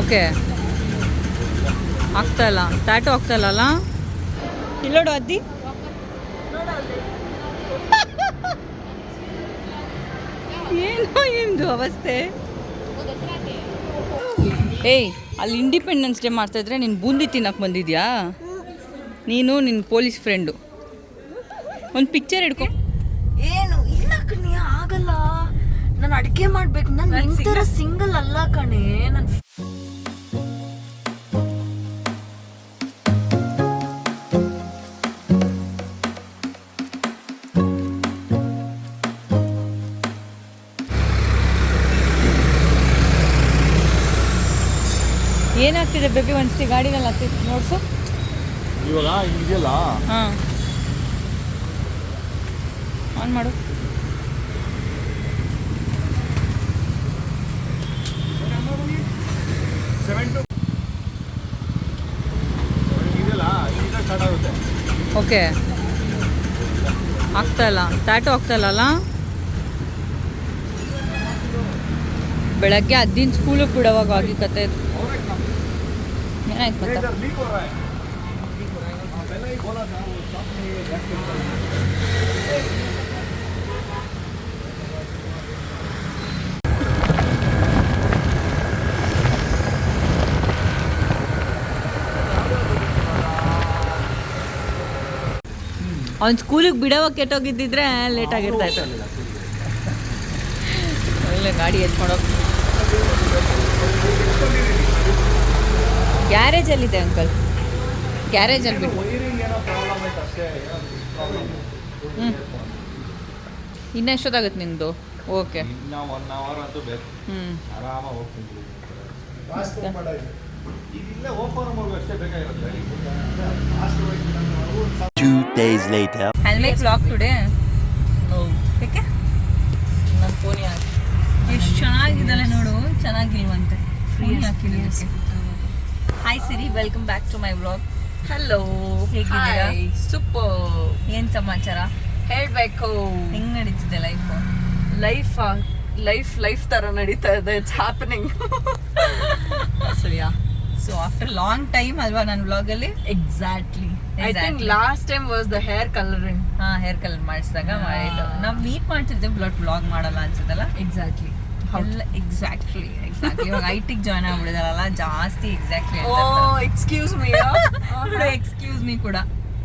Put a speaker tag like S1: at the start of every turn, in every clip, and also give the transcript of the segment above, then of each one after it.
S1: Okay. ಆಗ್ತಾ ಇಲ್ಲ. Tattoo ಆಗ್ತಾ ಇಲ್ಲ ಇಲ್ಲೋಡು ಅದ್ದಿ. ಏನೋ ಏನು ಅವಸ್ಥೆ? ಏಯ್ ಅಲ್ಲಿ ಇಂಡಿಪೆಂಡೆನ್ಸ್ ಡೇ ಮಾಡ್ತಾ ಇದ್ರೆ ನೀನು ಬೂಂದಿ ತಿನ್ನಕ್ಕೆ ಬಂದಿದ್ಯಾ? ನೀನು ನಿನ್ನ ಪೊಲೀಸ್ ಫ್ರೆಂಡು ಒಂದು ಪಿಕ್ಚರ್ ಹಿಡ್ಕೊ
S2: ಏನು ಇಲ್ಲ ಕಣೆ ಆಗಲ್ಲ ನಾನು ಅಡಿಗೆ ಮಾಡ್ಬೇಕು. ನಾನು ನಿಂತರ ಸಿಂಗಲ್ ಅಲ್ಲ ಕಣೆ ನನ್
S1: ಏನಾಗ್ತಿದೆ ಬೇಬಿ ಒಂದ್ಸತಿ ಗಾಡಿನಲ್ಲಿ ಆಗ್ತಿತ್ತು ನೋಡ್ಸು.
S3: ಇವಾಗ ಇದೆಯಲ್ಲ
S1: ಹಾಂ. ಆನ್ ಮಾಡು. ಓಕೆ. ಆಗ್ತಾ ಇಲ್ಲ. ಟ್ಯಾಟು ಆಗ್ತಾ ಅಲ್ಲ? ಬೆಳಗ್ಗೆ ಅದ್ದಿನ ಸ್ಕೂಲಿಗೆ ಬಿಡೋವಾಗ ಆಗಿ ಕತೆ. ಏನಾಯ್ತು ಮತ್ತೆ? ಅವ್ನು ಸ್ಕೂಲಿಗೆ ಬಿಡೋವಾಗ ಕೆಟ್ಟೋಗಿದ್ದಿದ್ರೆ ಲೇಟ್ ಆಗಿರ್ತಾ ಇತ್ತು. ಒಳ್ಳೆ ಗಾಡಿ ಎತ್ಕೊಂಡೋಗಿ ಗ್ಯಾರೇಜಲ್ಲಿದೆ ಅಂಕಲ್ ಗ್ಯಾರೇಜಲ್ಲಿ ಬಿಟ್ಟು
S3: ವೈರಿಂಗ್ ಏನೋ ಪ್ರಾಬ್ಲಮ್ ಆಯ್ತು ಅಷ್ಟೇ ಪ್ರಾಬ್ಲಮ್
S1: ಹ್ಞೂ ಇನ್ನೂ ಎಷ್ಟೊತ್ತಾಗುತ್ತೆ ನಿಮ್ಮದು ಓಕೆ
S3: ಇನ್ನ ಒನ್ ಅವರ್ ಅಂತೂ ಬೇಕು.
S1: ಹ್ಞೂ
S3: ಆರಾಮಾಗಿ
S4: days later.
S1: I'll make vlog today. ಏಕೆ
S2: ನನ್ನ ಫೋನ್ ಯಾಕೆ?
S1: ಎಷ್ಟು ಚೆನ್ನಾಗಿದ್ದಲ್ಲ ನೋಡು. ಚೆನ್ನಾಗಿಲ್ವಂತೆ. ಫ್ರೀ ಹಾಕಿಲ್ಲ hi Siri welcome back to my vlog
S2: hello
S1: ಹೇಗಿದ್ದೀರಾ?
S2: ಸೂಪರ್
S1: ಏನು ಸಮಾಚಾರ?
S2: ಹೇಳಬೇಕು.
S1: ಹೆಂಗೆ ನಡೀತಿದೆ ಲೈಫು
S2: ಲೈಫ್ ಲೈಫ್ ಲೈಫ್ ಥರ ನಡೀತಾ ಇದೆ. It's happening
S1: so ya so after long time ಅಲ್ವಾ ನನ್ನ ವ್ಲಾಗಲ್ಲಿ
S2: exactly I think. Last time was the hair colouring
S1: ಹಾ ಹೇರ್ ಕಲರ್ ಮಾಡಿಸಿದಾಗ. ಮಾಡಿದ್ದು. ನಾವು ಮೀಟ್ ಮಾಡ್ತಿದ್ದೆ ಬ್ಲಡ್ ವ್ಲಾಗ್ ಮಾಡಲ್ಲ ಅನ್ಸುತ್ತಲ್ಲ?
S2: ಎಕ್ಸಾಕ್ಟ್ಲಿ
S1: ಎಕ್ಸಾಕ್ಟ್ಲಿ ಎಕ್ಸಾಕ್ಟ್ಲಿ ಇವಾಗ ಐ ಟಿಗೆ ಜಾಯ್ನ್ ಆಗ್ಬಿಡಿದಾರಲ್ಲ ಜಾಸ್ತಿ exactly
S2: oh excuse me
S1: excuse me ಕೂಡ.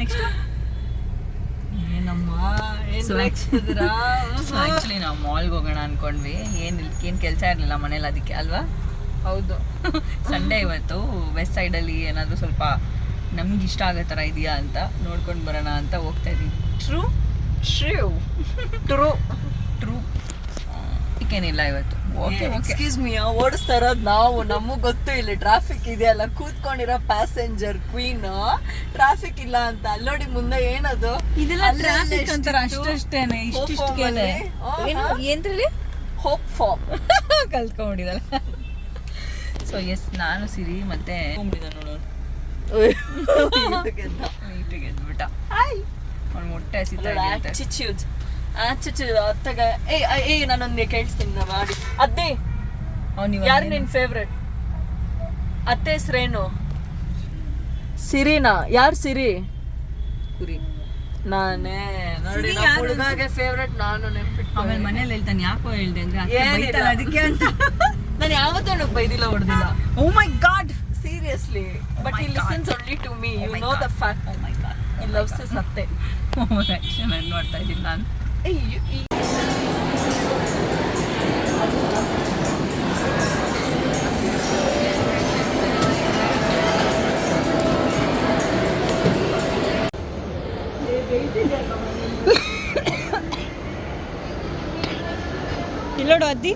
S1: ನೆಕ್ಸ್ಟ್ ಆ್ಯಕ್ಚುಲಿ ನಾವು ಮಾಲ್ಗೆ ಹೋಗೋಣ ಅನ್ಕೊಂಡ್ವಿ. ಏನು ಏನು ಕೆಲಸ ಇರಲಿಲ್ಲ ಮನೇಲಿ ಅದಕ್ಕೆ ಅಲ್ವಾ?
S2: ಹೌದು.
S1: ಸಂಡೇ ಇವತ್ತು ವೆಸ್ಟ್ ಸೈಡಲ್ಲಿ ಏನಾದರೂ ಸ್ವಲ್ಪ ನಮ್ಗೆ ಇಷ್ಟ ಆಗೋ ಥರ ಇದೆಯಾ ಅಂತ ನೋಡ್ಕೊಂಡು ಬರೋಣ ಅಂತ ಹೋಗ್ತಾ ಇದ್ದೀವಿ ಟ್ರೂ
S2: ಟ್ರೂ ಟ್ರೂ
S1: ಟ್ರೂ ಏನಿಲ್ಲ ಇವತ್ತು. ಓಕೆ ಓಕೆ
S2: ಎಕ್ಸ್ಕ್ಯೂಸ್ ಮೀ ಓಡಿಸ್ತಾ ಇರೋದು ನಾವು ನಮಗ್ ಗೊತ್ತು ಇಲ್ಲಿ ಟ್ರಾಫಿಕ್ ಇದೆಯಲ್ಲ. ಕೂತ್ಕೊಂಡಿರೋ ಪ್ಯಾಸೆಂಜರ್ ಕ್ವೀನ್ ಟ್ರಾಫಿಕ್ ಇಲ್ಲ ಅಂತ. ಅಲ್ಲೋಡಿ ಮುಂದೆ ಏನದು?
S1: ಇದೆಲ್ಲ ಟ್ರಾಫಿಕ್ ಅಂತಾರೆ? ಅಷ್ಟಷ್ಟೇನೆ
S2: ಆಹಾ.
S1: ಏನ್ರಲ್ಲಿ
S2: ಹೋಪ್ ಫಾರ್ಮ್
S1: ಕಲ್ತ್ಕೊಂಡಿದ್ದಲ್ಲ ಸೊ ಎಸ್ ನಾನು ಸಿರಿ ಮತ್ತೆ ಹೋಗ್ಬಿಟ್ಟಿದ್ದ ನೋಡು. ನೀಟಿಗೆ ಎದ್ಬಿಟ್ಟ ಅವ್ನು ಮೊಟ್ಟೆ ಹಸಿತಾ ಇದೆ ಅಂತೆ.
S2: ಆಟಿಟ್ಯೂಡ್ ಆಟಿಟ್ಯೂಡ್ ಅತ್ತಗ. ಏಯ್ ಏಯ್ ನಾನೊಂದು ಕೇಳಿಸ್ತೀನಿ ನಾ ಮಾಡಿ. ಅದ್ದೇ
S1: ಅವ್ನು
S2: ಯಾರು
S1: ಏನು-
S2: ನಿನ್ ಫೇವ್ರೆಟ್ ಅತ್ತೆ ಹೆಸ್ರೇನು ಸಿರಿನಾ? ಯಾರು ಸಿರಿ?
S1: ಕುರಿ.
S2: ನಾನೇ. ನೋಡಿ? ಹುಡುಗಗೆ ಫೇವ್ರೆಟ್ ನಾನು ನೆನ್ಪಿಟ್ಟು
S1: ಆಮೇಲೆ ಮನೇಲಿ ಹೇಳ್ತಾನೆ ಯಾಕೋ ಹೇಳ್ದೆ ಅಂದ್ರೆ ಅದಕ್ಕೆ ಅಂತ.
S2: ನಾನು ಯಾವತ್ತೂ ನನಗೆ ಬೈದಿಲ್ಲ ಹೊಡೆದಿಲ್ಲ.
S1: ಓ my god
S2: seriously but he listens only to
S1: me
S2: you know
S1: the
S2: fact
S1: oh my god
S2: he loves his ಅತ್ತೆ
S1: ಆಕ್ಷನ್ ನೋಡ್ತಾ ಇದ್ದೀನಿ ನಾನು
S2: ಈ-
S1: ಇಲ್ಲೋಡು ಅದ್ದಿ.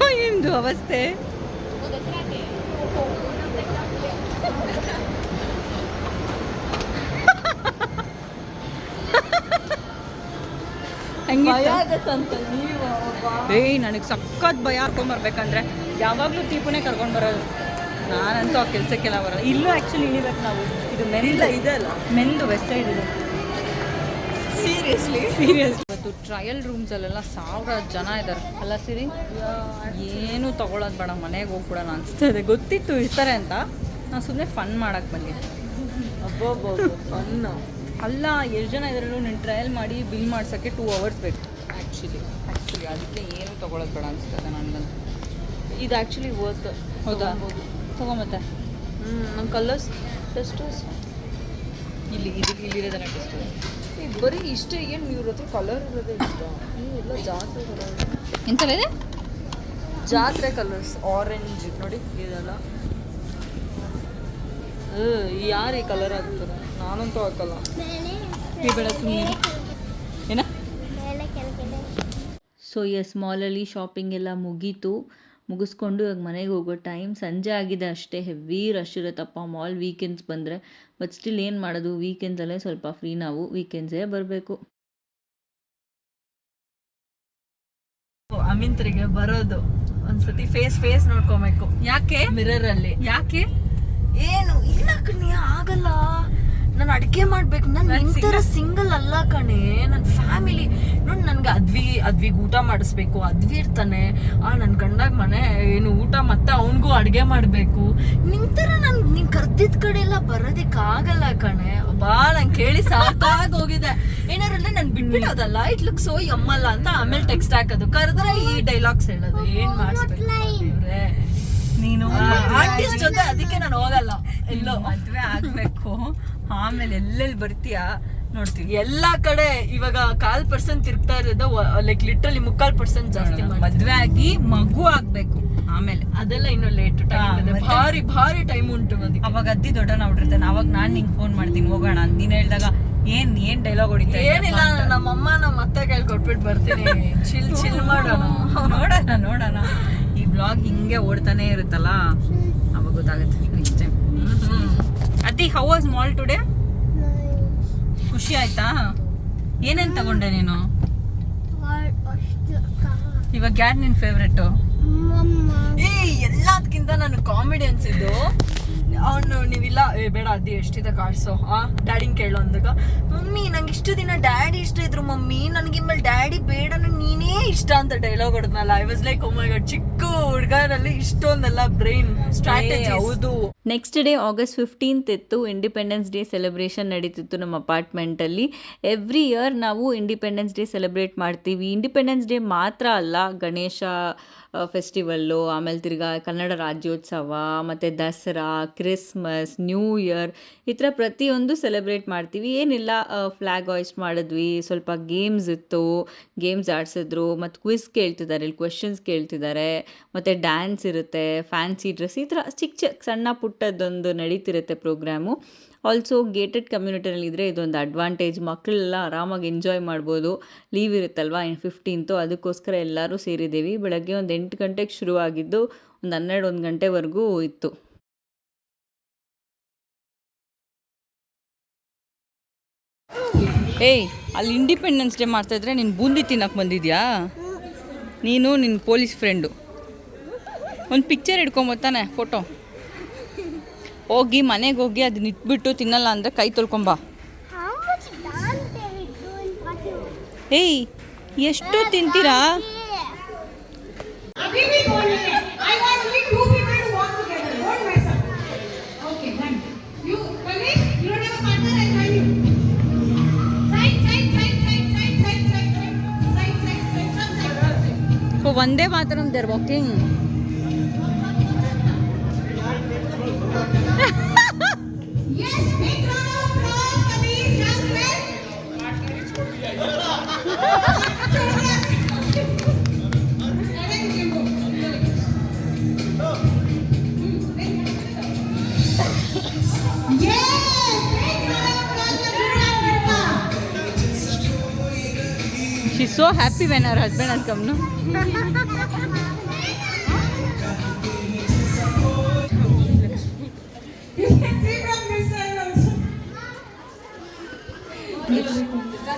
S1: ಏನೋ ನಿಮ್ದು ಅವಸ್ಥೆ. ಏಯ್ ನನಗೆ ಸಖತ್ ಭಯ ಹಾಕೊಂಬರ್ಬೇಕಂದ್ರೆ ಯಾವಾಗಲೂ ದೀಪನೇ ಕರ್ಕೊಂಡ್ ಬರೋದು. ನಾನಂತೂ ಆ ಕೆಲಸಕ್ಕೆಲ್ಲ ಬರೋದು ಇಲ್ಲೂ ಆ್ಯಕ್ಚುಲಿ ಇಳಿಬೇಕು ನಾವು. ಇದು ಮೆಂದ.
S2: ಇದೆ ಅಲ್ಲ.
S1: ಮೆಂದು ವೆಸ್ಟ್ ಸೈಡ್ ಇದು.
S2: ಸೀರಿಯಸ್ಲಿ
S1: ಸೀರಿಯಸ್ ಇವತ್ತು ಟ್ರಯಲ್ ರೂಮ್ಸಲ್ಲೆಲ್ಲ ಸಾವಿರ ಜನ ಇದ್ದಾರೆ ಅಲ್ಲ ಸಿರಿ? ಏನು ತಗೊಳ್ಳೋದು ಬೇಡ ಮನೆಗೆ ಹೋಗ್ಬಿಡೋಣ ಅನಿಸ್ತಾ ಇದೆ. ಗೊತ್ತಿತ್ತು ಇರ್ತಾರೆ ಅಂತ. ನಾನು ಸುಮ್ಮನೆ ಫನ್ ಮಾಡಕ್ಕೆ ಬಂದೆ.
S2: ಅಬ್ಬಬ್ಬಬ್ಬ ಫನ್
S1: ಅಲ್ಲ ಎಷ್ಟು ಜನ ಇದ್ರೂ ನೀನು ಟ್ರಯಲ್ ಮಾಡಿ ಬಿಲ್ ಮಾಡ್ಸೋಕ್ಕೆ ಟೂ ಅವರ್ಸ್ ಬೇಕು.
S2: ಆ್ಯಕ್ಚುಲಿ
S1: ಆ್ಯಕ್ಚುಲಿ ಅದಕ್ಕೆ ಏನು ತೊಗೊಳೋದು ಬೇಡ ಅನಿಸ್ತದೆ ನನಗಂತ.
S2: ಇದು ಆ್ಯಕ್ಚುಲಿ ವರ್ತ್
S1: ಹೌದಾ? ತೊಗೊಂಬತ್ತೆ
S2: ಹ್ಞೂ ನಮ್ಮ ಕಲರ್ಸ್ ಟೆಸ್ಟರ್ಸ್
S1: ಇಲ್ಲಿ ಇದಕ್ಕೆ ಇಲ್ಲಿರೋದನ್ನ ಟೆಸ್ಟ್
S2: ಬರೀ ಇಷ್ಟ ಏನು ಇವ್ರ ಹತ್ರ ಕಲರ್ ಇರೋದೇ ಇಷ್ಟ? ನೀವು ಎಲ್ಲ ಜಾತ್ರೆ ಕಲರ್ ಜಾತ್ರೆ ಕಲರ್ಸ್ ಆರೆಂಜ್ ನೋಡಿ ಇದೆಲ್ಲ. ಯಾರು ಈ ಕಲರ್ ಹಾಕ್ತಾರೆ? ನಾನಂತೂ ಹಾಕಲ್ಲ.
S1: ಬೇಡ ಸುಮ್ಮನೆ ಏನ? ಸೊ ಎಸ್ ಮಾಲಲ್ಲಿ ಶಾಪಿಂಗ್ ಎಲ್ಲ ಮುಗೀತು. ಮುಗಿಸ್ಕೊಂಡು ಇವಾಗ ಮನೆಗೆ ಹೋಗೋ ಟೈಮ್ ಸಂಜೆ ಆಗಿದೆ ಅಷ್ಟೇ. ಹೆವಿ ರಶ್ ಇರುತ್ತಪ್ಪ ಮಾಲ್ ವೀಕೆಂಡ್ಸ್ ಬಂದರೆ. ಬಟ್ ಸ್ಟಿಲ್ ಏನು ಮಾಡೋದು? ವೀಕೆಂಡ್ಸಲ್ಲೇ ಸ್ವಲ್ಪ ಫ್ರೀ ನಾವು. ವೀಕೆಂಡ್ಸೇ ಬರಬೇಕು.
S2: ಅಮಿಂತ್ರಿಗೆ ಬರೋದು. ಒಂದ್ಸತಿ ಫೇಸ್ ಫೇಸ್ ನೋಡ್ಕೊಬೇಕು.
S1: ಯಾಕೆ?
S2: ಮಿರರ್ ಅಲ್ಲಿ.
S1: ಯಾಕೆ?
S2: ಏನು? ಇಲ್ಲ ಕಣಿ ಆಗಲ್ಲ. ನಾನು ಅಡಿಗೆ ಮಾಡ್ಬೇಕು. ನಾನು ಸಿಂಗಲ್ ಅಲ್ಲ ಕಣೆ. ನನ್ನ ನೋಡಿ ನನ್ಗೆ ಅದ್ವಿ ಅದ್ವಿಗೆ ಊಟ ಮಾಡಿಸ್ಬೇಕು. ಅದ್ವಿ ಇರ್ತಾನೆ. ಆ ನನ್ನ ಗಂಡಾಗ ಮನೆ ಏನು ಊಟ ಮತ್ತೆ ಅವನಿಗೂ ಅಡುಗೆ ಮಾಡಬೇಕು. ನಿಂತರ ನನ್ ನೀನು ಕರ್ದಿದ್ದ ಕಡೆ ಎಲ್ಲ ಬರೋದಿಕ್ ಆಗಲ್ಲ ಕಣೆ. ಬಾ ನಂಗೆ ಕೇಳಿ ಸಾಕಾಗಿ ಹೋಗಿದೆ. ಅಂದ್ರೆ ನನ್ ಬಿಟ್ಬಿಡೋದಲ್ಲ? ಇಟ್ ಲುಕ್ ಸೋ ಯಮ್ಮಲ್ಲ ಅಂತ ಆಮೇಲೆ ಟೆಕ್ಸ್ಟ್ ಹಾಕೋದು. ಕರೆದ್ರೆ ಈ ಡೈಲಾಗ್ಸ್ ಹೇಳೋದು. ಏನ್ ಮಾಡಿಸ್ಬೇಕು
S1: ನೀನು
S2: ಆರ್ಟಿಸ್ಟ್ ಜೊತೆ ಅದಕ್ಕೆ ನಾನು ಹೋಗಲ್ಲ. ಎಲ್ಲೋ.
S1: ಮದುವೆ ಆಗಬೇಕು. ಆಮೇಲೆ ಎಲ್ಲೆಲ್ಲಿ ಬರ್ತೀಯಾ? ನೋಡ್ತೀವಿ
S2: ಎಲ್ಲಾ ಕಡೆ ಇವಾಗ ಕಾಲ್ ಪರ್ಸೆಂಟ್ ತಿರುಗ್ತಾ ಇರೋದು ಲೈಕ್ ಲಿಟ್ರಲಿ ಮುಕ್ಕಾಲ್ ಪರ್ಸೆಂಟ್ ಜಾಸ್ತಿ
S1: ಮದ್ವೆ ಆಗಿ ಮಗು ಆಗ್ಬೇಕು ಆಮೇಲೆ.
S2: ಅದೆಲ್ಲ ಇನ್ನು ಲೇಟ್ ಟೈಮ್? ಭಾರಿ ಭಾರಿ ಟೈಮ್ ಉಂಟು
S1: ಅವಾಗ ಅದ್ದಿ ದೊಡ್ಡನ ಹೊಡಿರ್ತಾನೆ ಅವಾಗ ನಾನು ನಿಂಗೆ ಫೋನ್ ಮಾಡ್ತೀನಿ ಹೋಗೋಣ ಅಂತ. ನೀನು ಹೇಳಿದಾಗ ಏನ್ ಏನ್ ಡೈಲಾಗ್ ಹೊಡಿತಾ
S2: ಏನಿಲ್ಲ
S1: ನಮ್ಮ
S2: ನಮ್ಮಮ್ಮ ನಮ್ಮ ಅತ್ತೆ ಕೈಲಿ ಕೊಟ್ಬಿಟ್ಟು ಬರ್ತೀನಿ. ಚಿಲ್ ಚಿಲ್ ಮಾಡೋಣ.
S1: ನೋಡೋಣ ನೋಡೋಣ. ಈ ಬ್ಲಾಗ್ ಹಿಂಗೆ ಓಡ್ತಾನೆ ಇರುತ್ತಲ್ಲ ಅವಾಗ ಗೊತ್ತಾಗುತ್ತೆ. ನೆಕ್ಸ್ಟ್ ಟೈಮ್ ಅತಿ ಹೌ ವಾಸ್ ಮಾಲ್ ಟುಡೇ ಖುಷಿ ಆಯ್ತಾ? ಏನೇನ್ ತಗೊಂಡೆ ನೀನು? ಇವಾಗ ಯಾರು ನಿನ್ ಫೇವ್ರೆಟ್
S2: ಏ ಎಲ್ಲದಕ್ಕಿಂತ ನಾನು ಕಾಮಿಡಿ ಅನ್ಸಿದ್ದು ಅವನು ನೀವಿಲ್ಲ. ಏ, ಬೇಡ, ಅದು, ಎಷ್ಟಿದೆ ಕಾರ್ಡ್ಸು ಆ? ಡ್ಯಾಡಿನ ಕೇಳು ಅಂದಾಗ, ಮಮ್ಮಿ, ನಂಗೆ ಇಷ್ಟು ದಿನ ಡ್ಯಾಡಿ ಇಷ್ಟ ಇದ್ರು, ಮಮ್ಮಿ. ನನಗೆ ಇನ್ಮೇಲೆ ಡ್ಯಾಡಿ ಬೇಡ, ನೀನೇ ಇಷ್ಟ ಅಂತ dialogue ಹೊಡೆದ್ನಲ್ಲ. I was like my god ಚಿಕ್ಕ ಹುಡುಗರಲ್ಲಿ ಇಷ್ಟೊಂದೆಲ್ಲ ಬ್ರೈನ್ ಸ್ಟ್ರಾಟಜಿ
S1: ಹೌದು.
S5: ನೆಕ್ಸ್ಟ್ ಡೇ ಆಗಸ್ಟ್ ಫಿಫ್ಟೀನ್ತ್ ಇತ್ತು. ಇಂಡಿಪೆಂಡೆನ್ಸ್ ಡೇ ಸೆಲೆಬ್ರೇಷನ್ ನಡೀತಿತ್ತು ನಮ್ಮ ಅಪಾರ್ಟ್ಮೆಂಟಲ್ಲಿ ಎವ್ರಿ ಇಯರ್ ನಾವು ಇಂಡಿಪೆಂಡೆನ್ಸ್ ಡೇ ಸೆಲೆಬ್ರೇಟ್ ಮಾಡ್ತೀವಿ. ಇಂಡಿಪೆಂಡೆನ್ಸ್ ಡೇ ಮಾತ್ರ ಅಲ್ಲ, ಗಣೇಶ ಫೆಸ್ಟಿವಲ್ಲು ಆಮೇಲೆ ತಿರ್ಗಾ ಕನ್ನಡ ರಾಜ್ಯೋತ್ಸವ, ಮತ್ತು ದಸರಾ ಕ್ರಿಸ್ಮಸ್ ನ್ಯೂ ಇಯರ್ ಈ ಥರ ಪ್ರತಿಯೊಂದು ಸೆಲೆಬ್ರೇಟ್ ಮಾಡ್ತೀವಿ. ಏನಿಲ್ಲ ಫ್ಲಾಗ್ ಹಾಯಿಸ್ಟ್ ಮಾಡಿದ್ವಿ, ಸ್ವಲ್ಪ ಗೇಮ್ಸ್ ಇತ್ತು ಗೇಮ್ಸ್ ಆಡಿಸಿದ್ರು, ಮತ್ತು ಕ್ವಿಸ್ ಕೇಳ್ತಿದ್ದಾರೆ, ಇಲ್ಲಿ ಕ್ವೆಶನ್ಸ್ ಕೇಳ್ತಿದ್ದಾರೆ, ಮತ್ತು ಡ್ಯಾನ್ಸ್ ಇರುತ್ತೆ ಫ್ಯಾನ್ಸಿ ಡ್ರೆಸ್ ಈ ಥರ ಚಿಕ್ಕ ಚಿಕ್ಕ ಸಣ್ಣ ಪುಟ್ಟದ್ದೊಂದು ನಡೀತಿರುತ್ತೆ ಪ್ರೋಗ್ರಾಮು ಆಲ್ಸೋ ಗೇಟೆಡ್ ಕಮ್ಯುನಿಟಿನಲ್ಲಿ ಇದ್ದರೆ ಇದೊಂದು ಅಡ್ವಾಂಟೇಜ್ ಮಕ್ಕಳೆಲ್ಲ ಆರಾಮಾಗಿ ಎಂಜಾಯ್ ಮಾಡ್ಬೋದು. ಲೀವ್ ಇರುತ್ತಲ್ವಾ? ಫಿಫ್ಟೀನ್ತು ಅದಕ್ಕೋಸ್ಕರ ಎಲ್ಲರೂ ಸೇರಿದ್ದೀವಿ. ಬೆಳಗ್ಗೆ ಒಂದು ಎಂಟು ಗಂಟೆಗೆ ಶುರುವಾಗಿದ್ದು ಒಂದು ಹನ್ನೆರಡು, ಒಂದು ಗಂಟೆವರೆಗೂ ಇತ್ತು.
S1: ಏಯ್, ಅಲ್ಲಿ ಇಂಡಿಪೆಂಡೆನ್ಸ್ ಡೇ ಮಾಡ್ತಾ ಇದ್ರೆ ನೀನು ಬೂಂದಿ ತಿನ್ನಕ್ಕೆ ಬಂದಿದ್ಯಾ? ನೀನು ನಿನ್ನ ಪೊಲೀಸ್ ಫ್ರೆಂಡು ಒಂದು ಪಿಕ್ಚರ್ ಹಿಡ್ಕೊಂಬತ್ತಾನೆ ಫೋಟೋ ಹೋಗಿ ಮನೆಗೆ ಹೋಗಿ ಅದನ್ನ ಇಟ್ಬಿಟ್ಟು ತಿನ್ನಲ್ಲ ಅಂದರೆ ಕೈ ತೊಳ್ಕೊಂಬಾ ಏಯ್, ಎಷ್ಟು ತಿಂತೀರಾ? ಒಂದೇ ಮಾತ್ರ ನಮ್ದು walking She's so happy when her husband has come, no?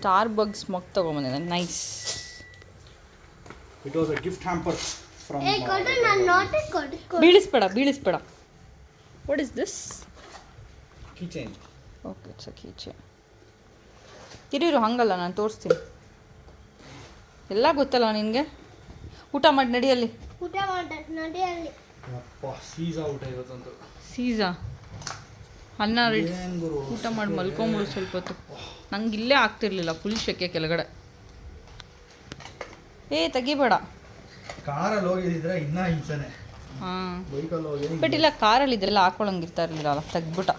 S1: Starbucks mug ತೊಗೊಂಬಂದಿದ್ದೆ nice
S6: it was a gift hamper from.
S1: ಬೀಳಿಸ್ಬೇಡ ಬೀಳಿಸ್ಬೇಡ. What is this
S3: Keychain.
S1: Okay it's a keychain ಇರಿರು ಹಂಗಲ್ಲ ನಾನು ತೋರಿಸ್ತೀನಿ. ಎಲ್ಲ ಗೊತ್ತಲ್ಲ ನಿನಗೆ? ಊಟ ಮಾಡಿ ನಡಿಯಲ್ಲಿ.
S6: ಊಟ ಮಾಡಿ ನಡಿಯಲ್ಲಿ.
S3: ಅಪ್ಪ ಸೀಸ ಊಟ ಇವತ್ತಂತೂ.
S1: ಸೀಸಾ. ಅನ್ನ ಊಟ ಮಾಡಿ ಮಲ್ಕೊಂಬಿಡು ಸ್ವಲ್ಪ ಹೊತ್ತು. ನಂಗೆ ಇಲ್ಲೇ ಆಗ್ತಿರ್ಲಿಲ್ಲ ಫುಲ್ ಶೆಕೆ ಕೆಳಗಡೆ. ಏ ತೆಗಿಬೇಡ.
S3: ಕಾರಲ್ಲಿ ಹೋಗಿದ್ರೆ ಇನ್ನೂ ಹಿಂಸನೆ.
S1: ಹಾಂ. ಬಟ್ ಇಲ್ಲ ಕಾರಲ್ಲಿ ಇದೆಲ್ಲ ಹಾಕೊಳಂಗಿರ್ತಾ ಇರಲಿಲ್ಲ ತೆಗ್ಬಿಟ್ಟ